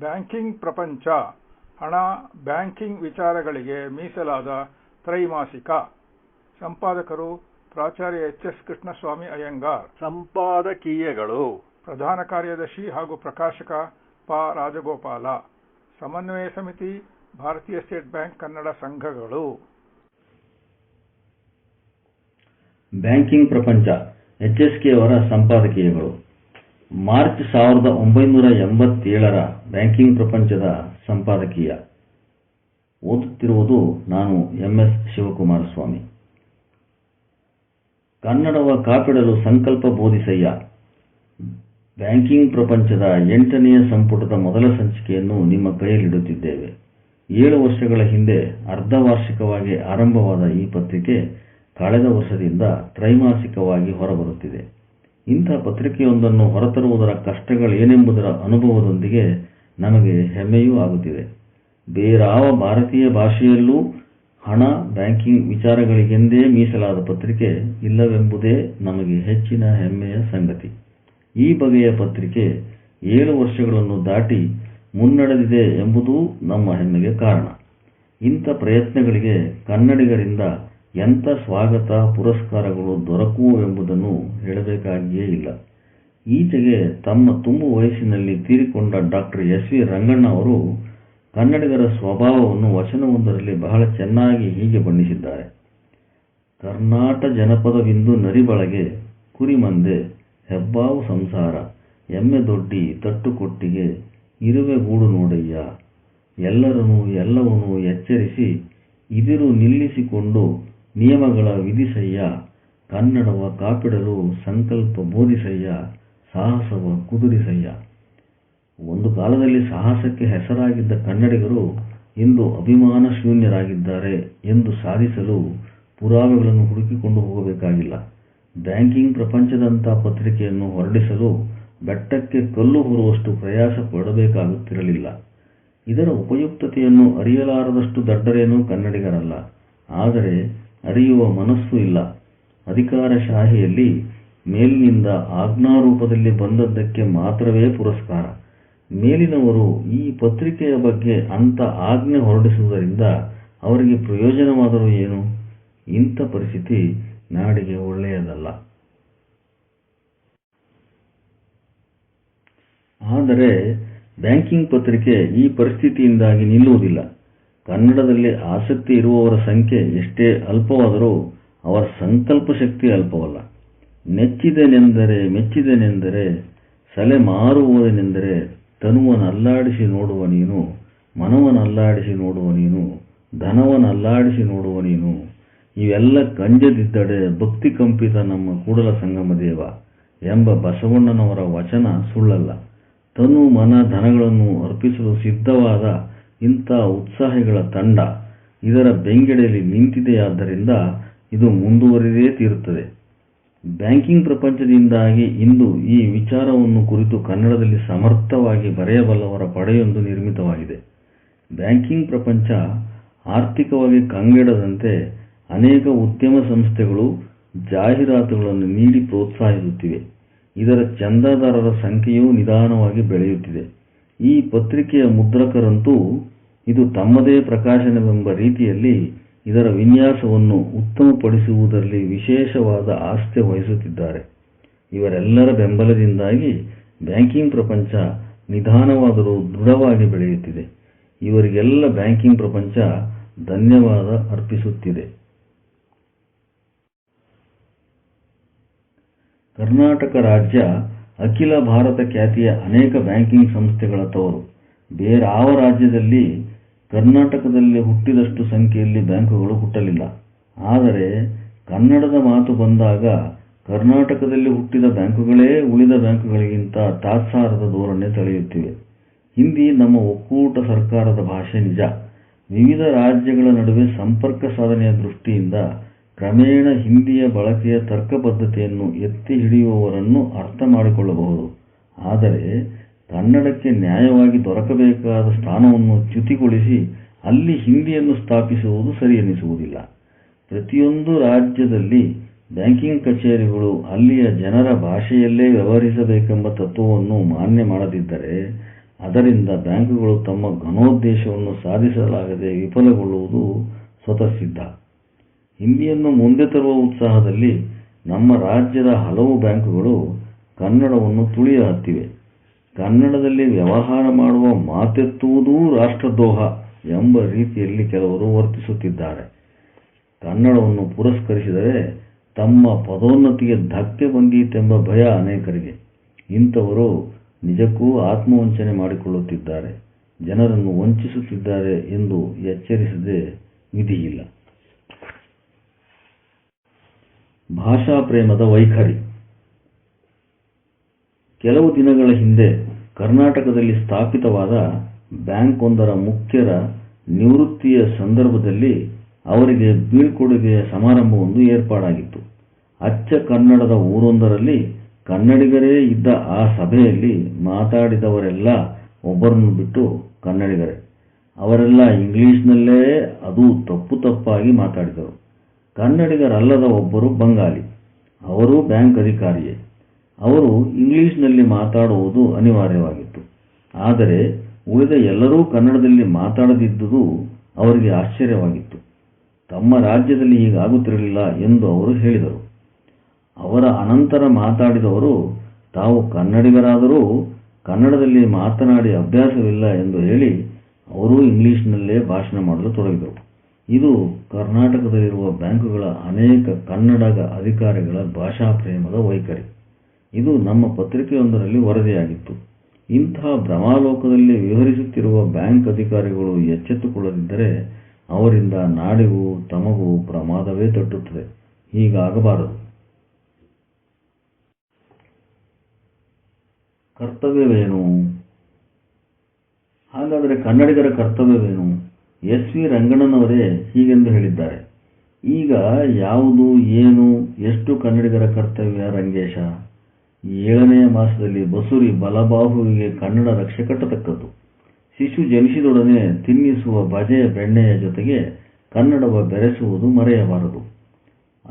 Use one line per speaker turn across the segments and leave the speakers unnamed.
Banking ಪ್ರಪಂಚ. ಹಣ banking ವಿಚಾರಗಳಿಗೆ ಮೀಸಲಾದ ತ್ರೈಮಾಸಿಕ. ಸಂಪಾದಕರು ಪ್ರಾಚಾರ್ಯ ಎಚ್ ಎಸ್ ಕೃಷ್ಣಸ್ವಾಮಿ ಅಯ್ಯಂಗಾರ್.
ಸಂಪಾದಕೀಯಗಳು.
ಪ್ರಧಾನ ಕಾರ್ಯದರ್ಶಿ ಹಾಗೂ ಪ್ರಕಾಶಕ ಪ ರಾಜಗೋಪಾಲ. ಸಮನ್ವಯ ಸಮಿತಿ ಭಾರತೀಯ ಸ್ಟೇಟ್ ಬ್ಯಾಂಕ್ ಕನ್ನಡ ಸಂಘಗಳು.
ಬ್ಯಾಂಕಿಂಗ್ ಪ್ರಪಂಚ. ಎಚ್ ಎಸ್ ಕೆ ಅವರ ಸಂಪಾದಕೀಯಗಳು. ಮಾರ್ಚ್ ಸಾವಿರದ ಒಂಬೈನೂರ ಎಂಬತ್ತೇಳರ ಬ್ಯಾಂಕಿಂಗ್ ಪ್ರಪಂಚದ ಸಂಪಾದಕೀಯ. ಓದುತ್ತಿರುವುದು ನಾನು ಎಂ ಎಸ್ ಶಿವಕುಮಾರ ಸ್ವಾಮಿ ಕನ್ನಡವ ಕಾಪಿಡಲು ಸಂಕಲ್ಪ ಬೋಧಿಸಯ್ಯ. ಬ್ಯಾಂಕಿಂಗ್ ಪ್ರಪಂಚದ ಎಂಟನೆಯ ಸಂಪುಟದ ಮೊದಲ ಸಂಚಿಕೆಯನ್ನು ನಿಮ್ಮ ಕೈಯಲ್ಲಿಡುತ್ತಿದ್ದೇವೆ. ಏಳು ವರ್ಷಗಳ ಹಿಂದೆ ಅರ್ಧವಾರ್ಷಿಕವಾಗಿ ಆರಂಭವಾದ ಈ ಪತ್ರಿಕೆ ಕಳೆದ ವರ್ಷದಿಂದ ತ್ರೈಮಾಸಿಕವಾಗಿ ಹೊರಬರುತ್ತಿದೆ. ಇಂಥ ಪತ್ರಿಕೆಯೊಂದನ್ನು ಹೊರತರುವುದರ ಕಷ್ಟಗಳೇನೆಂಬುದರ ಅನುಭವದೊಂದಿಗೆ ನಮಗೆ ಹೆಮ್ಮೆಯೂ ಆಗುತ್ತಿದೆ. ಬೇರಾವ ಭಾರತೀಯ ಭಾಷೆಯಲ್ಲೂ ಹಣ, ಬ್ಯಾಂಕಿಂಗ್ ವಿಚಾರಗಳಿಗೆಂದೇ ಮೀಸಲಾದ ಪತ್ರಿಕೆ ಇಲ್ಲವೆಂಬುದೇ ನಮಗೆ ಹೆಚ್ಚಿನ ಹೆಮ್ಮೆಯ ಸಂಗತಿ. ಈ ಬಗೆಯ ಪತ್ರಿಕೆ ಏಳು ವರ್ಷಗಳನ್ನು ದಾಟಿ ಮುನ್ನಡೆದಿದೆ ಎಂಬುದೂ ನಮ್ಮ ಹೆಮ್ಮೆಗೆ ಕಾರಣ. ಇಂಥ ಪ್ರಯತ್ನಗಳಿಗೆ ಕನ್ನಡಿಗರಿಂದ ಎಂಥ ಸ್ವಾಗತ ಪುರಸ್ಕಾರಗಳು ದೊರಕುವುವೆಂಬುದನ್ನು ಹೇಳಬೇಕಾಗಿಯೇ ಇಲ್ಲ. ಈಚೆಗೆ ತಮ್ಮ ತುಂಬು ವಯಸ್ಸಿನಲ್ಲಿ ತೀರಿಕೊಂಡ ಡಾಕ್ಟರ್ ಎಸ್ ವಿ ರಂಗಣ್ಣ ಅವರು ಕನ್ನಡಿಗರ ಸ್ವಭಾವವನ್ನು ವಚನವೊಂದರಲ್ಲಿ ಬಹಳ ಚೆನ್ನಾಗಿ ಹೀಗೆ ಬಣ್ಣಿಸಿದ್ದಾರೆ. ಕರ್ನಾಟ ಜನಪದವಿಂದು ನರಿಬಳಗೆ ಕುರಿಮಂದೆ ಹೆಬ್ಬಾವು ಸಂಸಾರ ಎಮ್ಮೆ ದೊಡ್ಡಿ ತಟ್ಟು ಕೊಟ್ಟಿಗೆ ಇರುವೆ ಗೂಡು ನೋಡಯ್ಯ ಎಲ್ಲರನ್ನೂ ಎಲ್ಲವನ್ನೂ ಎಚ್ಚರಿಸಿ ಇದಿರು ನಿಲ್ಲಿಸಿಕೊಂಡು ನಿಯಮಗಳ ವಿಧಿಸಯ್ಯ, ಕನ್ನಡವ ಕಾಪಿಡಲು ಸಂಕಲ್ಪ ಬೋಧಿಸಯ್ಯ, ಸಾಹಸವ ಕುದುರಿಸಯ್ಯ. ಒಂದು ಕಾಲದಲ್ಲಿ ಸಾಹಸಕ್ಕೆ ಹೆಸರಾಗಿದ್ದ ಕನ್ನಡಿಗರು ಇಂದು ಅಭಿಮಾನ ಶೂನ್ಯರಾಗಿದ್ದಾರೆ ಎಂದು ಸಾಧಿಸಲು ಪುರಾವೆಗಳನ್ನು ಹುಡುಕಿಕೊಂಡು ಹೋಗಬೇಕಾಗಿಲ್ಲ. ಬ್ಯಾಂಕಿಂಗ್ ಪ್ರಪಂಚದಂಥ ಪತ್ರಿಕೆಯನ್ನು ಹೊರಡಿಸಲು ಬೆಟ್ಟಕ್ಕೆ ಕಲ್ಲು ಹೊರುವಷ್ಟು ಪ್ರಯಾಸ ಪಡಬೇಕಾಗುತ್ತಿರಲಿಲ್ಲ. ಇದರ ಉಪಯುಕ್ತತೆಯನ್ನು ಅರಿಯಲಾರದಷ್ಟು ದಡ್ಡರೇನೂ ಕನ್ನಡಿಗರಲ್ಲ. ಆದರೆ ಅರಿಯುವ ಮನಸ್ಸು ಇಲ್ಲ. ಅಧಿಕಾರಶಾಹಿಯಲ್ಲಿ ಮೇಲಿನಿಂದ ಆಜ್ಞಾರೂಪದಲ್ಲಿ ಬಂದದ್ದಕ್ಕೆ ಮಾತ್ರವೇ ಪುರಸ್ಕಾರ. ಮೇಲಿನವರು ಈ ಪತ್ರಿಕೆಯ ಬಗ್ಗೆ ಅಂಥ ಆಜ್ಞೆ ಹೊರಡಿಸುವುದರಿಂದ ಅವರಿಗೆ ಪ್ರಯೋಜನವಾದರೂ ಏನು? ಇಂಥ ಪರಿಸ್ಥಿತಿ ನಾಡಿಗೆ ಒಳ್ಳೆಯದಲ್ಲ. ಆದರೆ ಬ್ಯಾಂಕಿಂಗ್ ಪತ್ರಿಕೆ ಈ ಪರಿಸ್ಥಿತಿಯಿಂದಾಗಿ ನಿಲ್ಲುವುದಿಲ್ಲ. ಕನ್ನಡದಲ್ಲಿ ಆಸಕ್ತಿ ಇರುವವರ ಸಂಖ್ಯೆ ಎಷ್ಟೇ ಅಲ್ಪವಾದರೂ ಅವರ ಸಂಕಲ್ಪ ಶಕ್ತಿ ಅಲ್ಪವಲ್ಲ. ನೆಚ್ಚಿದನೆಂದರೆ ಮೆಚ್ಚಿದನೆಂದರೆ, ಸಲೆ ಮಾರುವುದನೆಂದರೆ ತನುವನಲ್ಲಾಡಿಸಿ ನೋಡುವ ನೀನು, ಮನವನಲ್ಲಾಡಿಸಿ ನೋಡುವ ನೀನು, ಧನವನಲ್ಲಾಡಿಸಿ ನೋಡುವ ನೀನು, ಇವೆಲ್ಲ ಕಂಜದಿದ್ದಡೆ ಭಕ್ತಿ ಕಂಪಿತ ನಮ್ಮ ಕೂಡಲ ಸಂಗಮ ದೇವ ಎಂಬ ಬಸವಣ್ಣನವರ ವಚನ ಸುಳ್ಳಲ್ಲ. ತನು ಮನ ಧನಗಳನ್ನು ಅರ್ಪಿಸಲು ಸಿದ್ಧವಾದ ಇಂಥ ಉತ್ಸಾಹಿಗಳ ತಂಡ ಇದರ ಬೆಂಗೆಡೆಯಲ್ಲಿ ನಿಂತಿದೆಯಾದ್ದರಿಂದ ಇದು ಮುಂದುವರಿದೇ ತೀರುತ್ತದೆ. ಬ್ಯಾಂಕಿಂಗ್ ಪ್ರಪಂಚದಿಂದಾಗಿ ಇಂದು ಈ ವಿಚಾರವನ್ನು ಕುರಿತು ಕನ್ನಡದಲ್ಲಿ ಸಮರ್ಥವಾಗಿ ಬರೆಯಬಲ್ಲವರ ಪಡೆಯೊಂದು ನಿರ್ಮಿತವಾಗಿದೆ. ಬ್ಯಾಂಕಿಂಗ್ ಪ್ರಪಂಚ ಆರ್ಥಿಕವಾಗಿ ಕಂಗೆಡದಂತೆ ಅನೇಕ ಉದ್ಯಮ ಸಂಸ್ಥೆಗಳು ಜಾಹೀರಾತುಗಳನ್ನು ನೀಡಿ ಪ್ರೋತ್ಸಾಹಿಸುತ್ತಿವೆ. ಇದರ ಚಂದಾದಾರರ ಸಂಖ್ಯೆಯೂ ನಿಧಾನವಾಗಿ ಬೆಳೆಯುತ್ತಿದೆ. ಈ ಪತ್ರಿಕೆಯ ಮುದ್ರಕರಂತೂ ಇದು ತಮ್ಮದೇ ಪ್ರಕಾಶನವೆಂಬ ರೀತಿಯಲ್ಲಿ ಇದರ ವಿನ್ಯಾಸವನ್ನು ಉತ್ತಮಪಡಿಸುವುದರಲ್ಲಿ ವಿಶೇಷವಾದ ಆಸ್ಥೆ ವಹಿಸುತ್ತಿದ್ದಾರೆ. ಇವರೆಲ್ಲರ ಬೆಂಬಲದಿಂದಾಗಿ ಬ್ಯಾಂಕಿಂಗ್ ಪ್ರಪಂಚ ನಿಧಾನವಾದರೂ ದೃಢವಾಗಿ ಬೆಳೆಯುತ್ತಿದೆ. ಇವರಿಗೆಲ್ಲ ಬ್ಯಾಂಕಿಂಗ್ ಪ್ರಪಂಚ ಧನ್ಯವಾದ ಅರ್ಪಿಸುತ್ತಿದೆ. ಕರ್ನಾಟಕ ರಾಜ್ಯ ಅಖಿಲ ಭಾರತ ಖ್ಯಾತಿಯ ಅನೇಕ ಬ್ಯಾಂಕಿಂಗ್ ಸಂಸ್ಥೆಗಳ ತವರು. ಬೇರಾವ ರಾಜ್ಯದಲ್ಲಿ ಕರ್ನಾಟಕದಲ್ಲಿ ಹುಟ್ಟಿದಷ್ಟು ಸಂಖ್ಯೆಯಲ್ಲಿ ಬ್ಯಾಂಕುಗಳು ಹುಟ್ಟಲಿಲ್ಲ. ಆದರೆ ಕನ್ನಡದ ಮಾತು ಬಂದಾಗ ಕರ್ನಾಟಕದಲ್ಲಿ ಹುಟ್ಟಿದ ಬ್ಯಾಂಕುಗಳೇ ಉಳಿದ ಬ್ಯಾಂಕುಗಳಿಗಿಂತ ತಾತ್ಸಾರದ ಧೋರಣೆ ತಳೆಯುತ್ತಿವೆ. ಹಿಂದಿ ನಮ್ಮ ಒಕ್ಕೂಟ ಸರ್ಕಾರದ ಭಾಷೆ ನಿಜ. ವಿವಿಧ ರಾಜ್ಯಗಳ ನಡುವೆ ಸಂಪರ್ಕ ಸಾಧನೆಯ ದೃಷ್ಟಿಯಿಂದ ಕ್ರಮೇಣ ಹಿಂದಿಯ ಬಳಕೆಯ ತರ್ಕಬದ್ಧತೆಯನ್ನು ಎತ್ತಿ ಹಿಡಿಯುವವರನ್ನು ಅರ್ಥ ಮಾಡಿಕೊಳ್ಳಬಹುದು. ಆದರೆ ಕನ್ನಡಕ್ಕೆ ನ್ಯಾಯವಾಗಿ ದೊರಕಬೇಕಾದ ಸ್ಥಾನವನ್ನು ಚ್ಯುತಿಗೊಳಿಸಿ ಅಲ್ಲಿ ಹಿಂದಿಯನ್ನು ಸ್ಥಾಪಿಸುವುದು ಸರಿ ಎನಿಸುವುದಿಲ್ಲ ಪ್ರತಿಯೊಂದು ರಾಜ್ಯದಲ್ಲಿ ಬ್ಯಾಂಕಿಂಗ್ ಕಚೇರಿಗಳು ಅಲ್ಲಿಯ ಜನರ ಭಾಷೆಯಲ್ಲೇ ವ್ಯವಹರಿಸಬೇಕೆಂಬ ತತ್ವವನ್ನು ಮಾನ್ಯ ಮಾಡದಿದ್ದರೆ ಅದರಿಂದ ಬ್ಯಾಂಕುಗಳು ತಮ್ಮ ಘನೋದ್ದೇಶವನ್ನು ಸಾಧಿಸಲಾಗದೆ ವಿಫಲಗೊಳ್ಳುವುದು ಸ್ವತಃ ಸಿದ್ಧ. ಹಿಂದಿಯನ್ನು ಮುಂದೆ ತರುವ ಉತ್ಸಾಹದಲ್ಲಿ ನಮ್ಮ ರಾಜ್ಯದ ಹಲವು ಬ್ಯಾಂಕುಗಳು ಕನ್ನಡವನ್ನು ತುಳಿಯ ಹತ್ತಿವೆ. ಕನ್ನಡದಲ್ಲಿ ವ್ಯವಹಾರ ಮಾಡುವ ಮಾತೆತ್ತುವುದೂ ರಾಷ್ಟ್ರದ್ರೋಹ ಎಂಬ ರೀತಿಯಲ್ಲಿ ಕೆಲವರು ವರ್ತಿಸುತ್ತಿದ್ದಾರೆ. ಕನ್ನಡವನ್ನು ಪುರಸ್ಕರಿಸಿದರೆ ತಮ್ಮ ಪದೋನ್ನತಿಗೆ ಧಕ್ಕೆ ಬಂದೀತೆಂಬ ಭಯ ಅನೇಕರಿಗೆ. ಇಂಥವರು ನಿಜಕ್ಕೂ ಆತ್ಮವಂಚನೆ ಮಾಡಿಕೊಳ್ಳುತ್ತಿದ್ದಾರೆ. ಜನರನ್ನು ವಂಚಿಸುತ್ತಿದ್ದಾರೆ ಎಂದು ಎಚ್ಚರಿಸದೆ ವಿಧಿಯಿಲ್ಲ. ಭಾಷಾ ಪ್ರೇಮದ ವೈಖರಿ. ಕೆಲವು ದಿನಗಳ ಹಿಂದೆ ಕರ್ನಾಟಕದಲ್ಲಿ ಸ್ಥಾಪಿತವಾದ ಬ್ಯಾಂಕ್ ಒಂದರ ಮುಖ್ಯರ ನಿವೃತ್ತಿಯ ಸಂದರ್ಭದಲ್ಲಿ ಅವರಿಗೆ ಬೀಳ್ಕೊಡುಗೆಯ ಸಮಾರಂಭವೊಂದು ಏರ್ಪಾಡಾಗಿತ್ತು. ಅಚ್ಚ ಕನ್ನಡದ ಊರೊಂದರಲ್ಲಿ ಕನ್ನಡಿಗರೇ ಇದ್ದ ಆ ಸಭೆಯಲ್ಲಿ ಮಾತಾಡಿದವರೆಲ್ಲ ಒಬ್ಬರನ್ನು ಬಿಟ್ಟು ಕನ್ನಡಿಗರೇ. ಅವರೆಲ್ಲ ಇಂಗ್ಲಿಷ್ನಲ್ಲೇ ಅದು ತಪ್ಪು ತಪ್ಪಾಗಿ ಮಾತಾಡಿದರು. ಕನ್ನಡಿಗರಲ್ಲದ ಒಬ್ಬರು ಬಂಗಾಲಿ. ಅವರೂ ಬ್ಯಾಂಕ್ ಅಧಿಕಾರಿಯೇ. ಅವರು ಇಂಗ್ಲಿಷ್ನಲ್ಲಿ ಮಾತಾಡುವುದು ಅನಿವಾರ್ಯವಾಗಿತ್ತು. ಆದರೆ ಉಳಿದ ಎಲ್ಲರೂ ಕನ್ನಡದಲ್ಲಿ ಮಾತಾಡದಿದ್ದುದು ಅವರಿಗೆ ಆಶ್ಚರ್ಯವಾಗಿತ್ತು. ತಮ್ಮ ರಾಜ್ಯದಲ್ಲಿ ಹೀಗಾಗುತ್ತಿರಲಿಲ್ಲ ಎಂದು ಅವರು ಹೇಳಿದರು. ಅವರ ಅನಂತರ ಮಾತಾಡಿದವರು, ತಾವು ಕನ್ನಡಿಗರಾದರೂ ಕನ್ನಡದಲ್ಲಿ ಮಾತನಾಡಿ ಅಭ್ಯಾಸವಿಲ್ಲ ಎಂದು ಹೇಳಿ, ಅವರೂ ಇಂಗ್ಲಿಷ್ನಲ್ಲೇ ಭಾಷಣ ಮಾಡಲು ತೊಡಗಿದರು. ಇದು ಕರ್ನಾಟಕದಲ್ಲಿರುವ ಬ್ಯಾಂಕುಗಳ ಅನೇಕ ಕನ್ನಡ ಅಧಿಕಾರಿಗಳ ಭಾಷಾ ಪ್ರೇಮದ ವೈಖರಿ. ಇದು ನಮ್ಮ ಪತ್ರಿಕೆಯೊಂದರಲ್ಲಿ ವರದಿಯಾಗಿತ್ತು. ಇಂತಹ ಭ್ರಮಾಲೋಕದಲ್ಲಿ ವಿಹರಿಸುತ್ತಿರುವ ಬ್ಯಾಂಕ್ ಅಧಿಕಾರಿಗಳು ಎಚ್ಚೆತ್ತುಕೊಳ್ಳದಿದ್ದರೆ ಅವರಿಂದ ನಾಡಿಗೂ ತಮಗೂ ಪ್ರಮಾದವೇ ತಟ್ಟುತ್ತದೆ. ಹೀಗಾಗಬಾರದು. ಕರ್ತವ್ಯವೇನು? ಹಾಗಾದರೆ ಕನ್ನಡಿಗರ ಕರ್ತವ್ಯವೇನು? ಎಸ್ ವಿ ರಂಗಣ್ಣನವರೇ ಹೀಗೆಂದು ಹೇಳಿದ್ದಾರೆ. ಈಗ ಯಾವುದು, ಏನು, ಎಷ್ಟು ಕನ್ನಡಿಗರ ಕರ್ತವ್ಯ ರಂಗೇಶ? ಏಳನೆಯ ಮಾಸದಲ್ಲಿ ಬಸುರಿ ಬಲಬಾಹುವಿಗೆ ಕನ್ನಡ ರಕ್ಷೆ ಕಟ್ಟತಕ್ಕದ್ದು. ಶಿಶು ಜನಿಸಿದೊಡನೆ ತಿನ್ನಿಸುವ ಬಜೆಯ ಬೆಣ್ಣೆಯ ಜೊತೆಗೆ ಕನ್ನಡವ ಬೆರೆಸುವುದು ಮರೆಯಬಾರದು.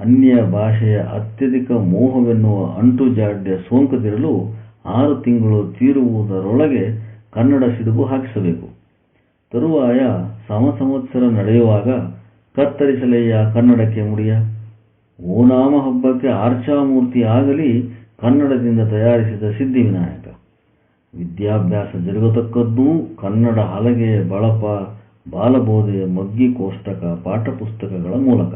ಅನ್ಯ ಭಾಷೆಯ ಅತ್ಯಧಿಕ ಮೋಹವೆನ್ನುವ ಅಂಟು ಜಾಡ್ಯ ಸೋಂಕದಿರಲು ಆರು ತಿಂಗಳು ತೀರುವುದರೊಳಗೆ ಕನ್ನಡ ಸಿಡುಬು ಹಾಕಿಸಬೇಕು. ತರುವಾಯ ಸಮಸಂವತ್ಸರ ನಡೆಯುವಾಗ ಕತ್ತರಿಸಲೆಯ ಕನ್ನಡಕ್ಕೆ ಮುಡಿಯ. ಓನಾಮ ಹಬ್ಬಕ್ಕೆ ಆರ್ಚಾಮೂರ್ತಿ ಆಗಲಿ ಕನ್ನಡದಿಂದ ತಯಾರಿಸಿದ ಸಿದ್ಧಿವಿನಾಯಕ. ವಿದ್ಯಾಭ್ಯಾಸ ಜರುಗತಕ್ಕದ್ದೂ ಕನ್ನಡ ಹಲಗೆ ಬಳಪ, ಬಾಲಬೋಧೆಯ ಮಗ್ಗಿ ಕೋಷ್ಟಕ ಪಾಠಪುಸ್ತಕಗಳ ಮೂಲಕ.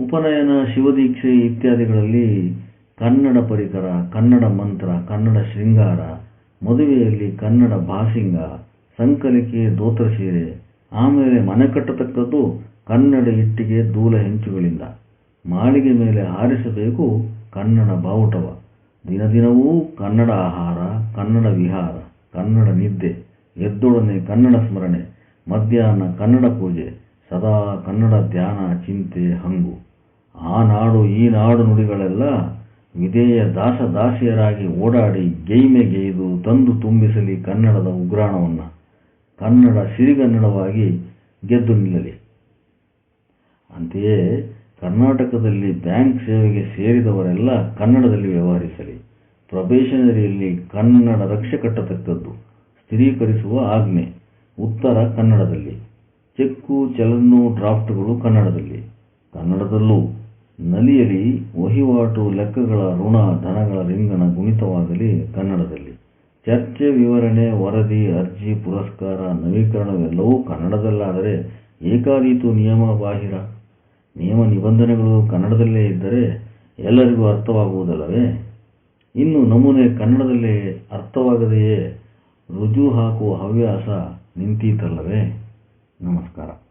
ಉಪನಯನ, ಶಿವದೀಕ್ಷೆ ಇತ್ಯಾದಿಗಳಲ್ಲಿ ಕನ್ನಡ ಪರಿಕರ, ಕನ್ನಡ ಮಂತ್ರ, ಕನ್ನಡ ಶೃಂಗಾರ, ಮದುವೆಯಲ್ಲಿ ಕನ್ನಡ ಭಾಸಿಂಗ, ಸಂಕಲಿಕೆ, ದೋತ್ರ ಸೀರೆ ಆಮೇಲೆ ಮನೆ ಕಟ್ಟತಕ್ಕದ್ದು ಕನ್ನಡ ಇಟ್ಟಿಗೆ ದೂಲ ಹೆಂಚುಗಳಿಂದ. ಮಾಳಿಗೆ ಮೇಲೆ ಹಾರಿಸಬೇಕು ಕನ್ನಡ ಬಾವುಟವ. ದಿನ ದಿನವೂ ಕನ್ನಡ ಆಹಾರ, ಕನ್ನಡ ವಿಹಾರ, ಕನ್ನಡ ನಿದ್ದೆ, ಎದ್ದೊಡನೆ ಕನ್ನಡ ಸ್ಮರಣೆ, ಮಧ್ಯಾಹ್ನ ಕನ್ನಡ ಪೂಜೆ, ಸದಾ ಕನ್ನಡ ಧ್ಯಾನ, ಚಿಂತೆ, ಹಂಗು. ಆ ನಾಡು ಈ ನಾಡು ನುಡಿಗಳೆಲ್ಲ ವಿಧೇಯ ದಾಸ ದಾಸಿಯರಾಗಿ ಓಡಾಡಿ ಗೈದು ತಂದು ತುಂಬಿಸಲಿ ಕನ್ನಡದ ಉಗ್ರಾಣವನ್ನ. ಕನ್ನಡ ಸಿರಿಗನ್ನಡವಾಗಿ ಗೆದ್ದು ನಿಲ್ಲಲಿ. ಅಂತೆಯೇ ಕರ್ನಾಟಕದಲ್ಲಿ ಬ್ಯಾಂಕ್ ಸೇವೆಗೆ ಸೇರಿದವರೆಲ್ಲ ಕನ್ನಡದಲ್ಲಿ ವ್ಯವಹರಿಸಲಿ. ಪ್ರೊಬೇಷನರಿಯಲ್ಲಿ ಕನ್ನಡ ರಕ್ಷೆ ಕಟ್ಟತಕ್ಕದ್ದು, ಸ್ಥಿರೀಕರಿಸುವ ಆಜ್ಞೆ, ಉತ್ತರ ಕನ್ನಡದಲ್ಲಿ. ಚೆಕ್ಕು, ಚಲನ್ನು, ಡ್ರಾಫ್ಟ್ಗಳು ಕನ್ನಡದಲ್ಲಿ. ಕನ್ನಡದಲ್ಲೂ ನಲಿಯಲಿ, ವಹಿವಾಟು ಲೆಕ್ಕಗಳ ಋಣ, ಧನಗಳ ರಿಂಗಣ ಗುಣಿತವಾಗಲಿ ಕನ್ನಡದಲ್ಲಿ. ಚರ್ಚೆ ವಿವರಣೆ, ವರದಿ, ಅರ್ಜಿ, ಪುರಸ್ಕಾರ, ನವೀಕರಣವೆಲ್ಲವೂ ಕನ್ನಡದಲ್ಲಾದರೆ ಏಕಾದೀತು ನಿಯಮ ಬಾಹಿರ. ನಿಯಮ ನಿಬಂಧನೆಗಳು ಕನ್ನಡದಲ್ಲೇ ಇದ್ದರೆ ಎಲ್ಲರಿಗೂ ಅರ್ಥವಾಗುವುದಲ್ಲವೇ? ಇನ್ನು ನಮೂನೆ ಕನ್ನಡದಲ್ಲೇ ಅರ್ಥವಾಗದೆಯೇ? ರುಜು ಹಾಕುವ ಹವ್ಯಾಸ ನಿಂತೀತಲ್ಲವೇ? ನಮಸ್ಕಾರ.